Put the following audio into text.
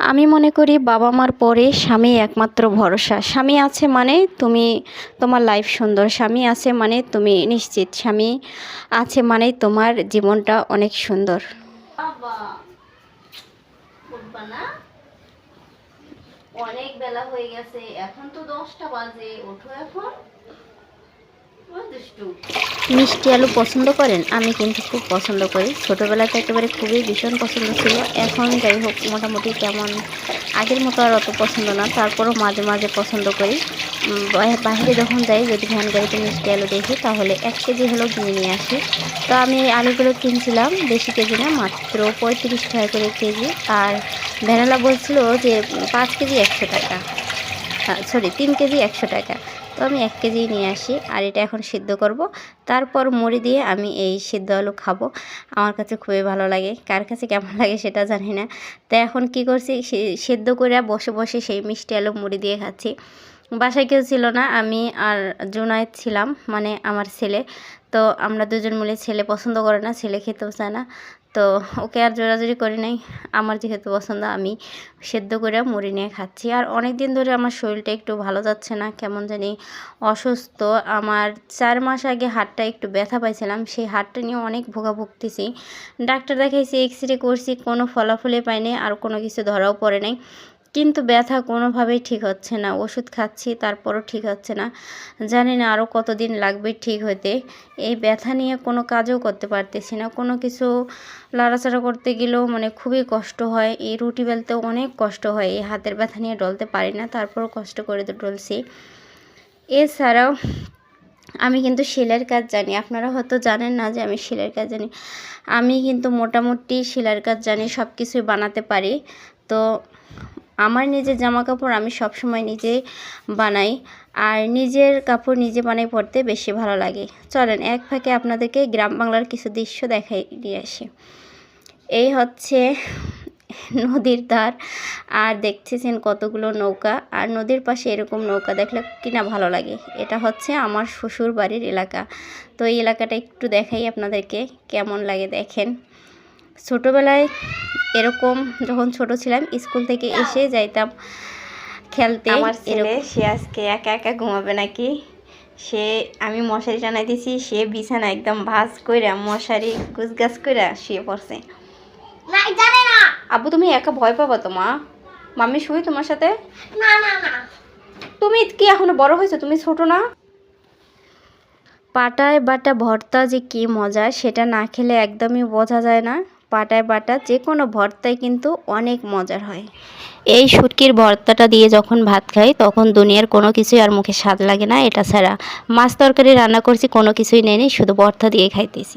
আমি মনে করি বাবা মার পরে স্বামী একমাত্র ভরসা। স্বামী আছে মানে তুমি তোমার লাইফ সুন্দর। স্বামী আছে মানে তুমি নিশ্চিত। স্বামী আছে মানে তোমার জীবনটা অনেক সুন্দর। অনেক বেলা হয়ে গেছে, এখন তো দশটা বাজে। ওঠো এখন। মিষ্টি আলু পছন্দ করেন? আমি কিন্তু খুব পছন্দ করি। ছোটোবেলাতে একেবারে খুবই ভীষণ পছন্দ ছিল। এখন যাই হোক, মোটামুটি তেমন আগের মতো আর অত পছন্দ না। তারপরও মাঝে মাঝে পছন্দ করি। বাইরে যখন যাই, যদি ভ্যান গাড়িতে মিষ্টি আলু দেখি, তাহলে এক কেজি হলেও কিনে নিয়ে আসি। তো আমি আলুগুলো কিনছিলাম, বেশি কেজি না, মাত্র পঁয়ত্রিশ টাকা করে কেজি। আর ভ্যানালা বলছিল যে, পাঁচ কেজি একশো টাকা। সরি তিন কেজি একশো টাকা। তো আমি এক কেজি নিয়ে আসি আর এটা এখন সিদ্ধ করব। তারপর মুড়ি দিয়ে আমি এই সিদ্ধ আলু খাব। আমার কাছে খুবই ভালো লাগে। কার কাছে কেমন লাগে সেটা জানি না। তো এখন কি করছি? সিদ্ধ করে বসে বসে সেই মিষ্টি আলু মুড়ি দিয়ে খাচ্ছি। বাসায় কেউ ছিল না, আমি আর জুনায়েদ ছিলাম মানে আমার ছেলে। তো আমরা দুজন মিলে ছেলে পছন্দ করে না, ছেলে খেতেও চায় না। তো ওকে আর জোরাজুরি করি নাই। আমার যেহেতু পছন্দ, আমি সেদ্ধ করে মুড়ি নিয়ে খাচ্ছি। আর অনেক দিন ধরে আমার শরীরটা একটু ভালো যাচ্ছে না, কেমন জানি অসুস্থ। আমার চার মাস আগে হাতটা একটু ব্যথা পাইছিলাম, সেই হাতটা নিয়ে অনেক ভোগা ভুগতেছি। ডাক্তার দেখাইছি এক্স রে করছি, কোনো ফলাফলে পাইনি, আর কোনো কিছু ধরাও পড়ে নাই। কিন্তু ব্যথা কোনোভাবেই ঠিক হচ্ছে না। ওষুধ খাচ্ছি, তারপরও ঠিক হচ্ছে না। জানি না আরও কতদিন লাগবে ঠিক হতে। এই ব্যথা নিয়ে কোনো কাজও করতে পারতেছি না। কোনো কিছু লাড়াচাড়া করতে গেলেও মানে খুবই কষ্ট হয়। এই রুটি বেলতেও অনেক কষ্ট হয়। এই হাতের ব্যথা নিয়ে ডলতে পারি না, তারপরও কষ্ট করে তো ডলছি। এছাড়াও আমি কিন্তু সেলাইয়ের কাজ জানি। আপনারা হয়তো জানেন না যে আমি সেলাইয়ের কাজ জানি। আমি কিন্তু মোটামুটি সেলাইয়ের কাজ জানি সব কিছুই বানাতে পারি। তো আমার নিজের জামা কাপড় আমি সবসময় নিজে বানাই, আর নিজের কাপড় নিজে বানাই পরতে বেশি ভালো লাগে। চলেন এক ফাঁকে আপনাদেরকে গ্রাম বাংলার কিছু দৃশ্য দেখাই নিয়ে আসি। এই হচ্ছে নদীর ধার, আর দেখতেছেন কতগুলো নৌকা, আর নদীর পাশে এরকম নৌকা দেখলে কিনা ভালো লাগে। এটা হচ্ছে আমার শ্বশুর বাড়ির এলাকা। তো এই এলাকাটা একটু দেখাই আপনাদেরকে, কেমন লাগে দেখেন। ছোটোবেলায় এরকম যখন ছোট ছিলাম স্কুল থেকে এসে যাইতাম খেলতে আমার ছেলে সে আজকে একা একা ঘুমাবে নাকি? সে আমি মশারি টানাই দিছি সে বিছানা একদম ভাজ কইরা মশারি গুছগাছ কইরা শুয়ে পড়ছে। নাই জানে না। আব্বু তুমি একা ভয় পাবা তো মা? মাম্মি শুই তোমার সাথে? না না না। তুমি কি এখনও বড় হয়েছো? তুমি ছোট না? পাটায় বাটা ভর্তা যে কী মজা সেটা না খেলে একদমই বোঝা যায় না। পাটায় বাটা যে কোনো ভর্তাই কিন্তু অনেক মজার হয়। এই শুটকির ভর্তাটা দিয়ে যখন ভাত খাই, তখন দুনিয়ার কোনো কিছুই আর মুখে স্বাদ লাগে না, এটা ছাড়া। মাছ তরকারি রান্না করছি, কোনো কিছুই নেই, শুধু ভর্তা দিয়ে খাইতেছি।